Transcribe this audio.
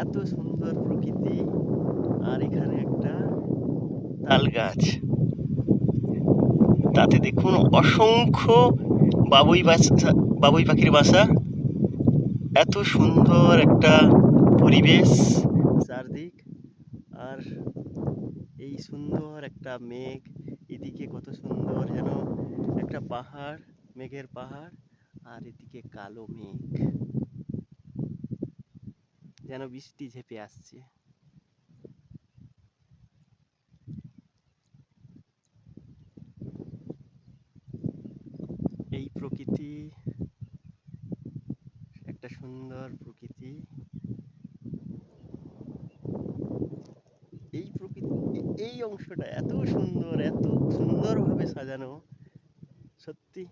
এত সুন্দর প্রকৃতি। আর এখানে একটা তাল গাছ। তাতে দেখুন অসংখ্য বাবুই বাসা বাবুই পাখির বাসা। এত সুন্দর একটা পরিবেশ চারদিক। আর এই সুন্দর একটা মেঘ, এদিকে কত সুন্দর যেন একটা পাহাড়, মেঘের পাহাড়। আর এদিকে কালো মেঘ। যেন বৃষ্টি ঝেঁপে আসছে। এই প্রকৃতি, একটা সুন্দর প্রকৃতি। এই প্রকৃতি, এই অংশটা এত সুন্দর, এত সুন্দরভাবে সাজানো। সত্যি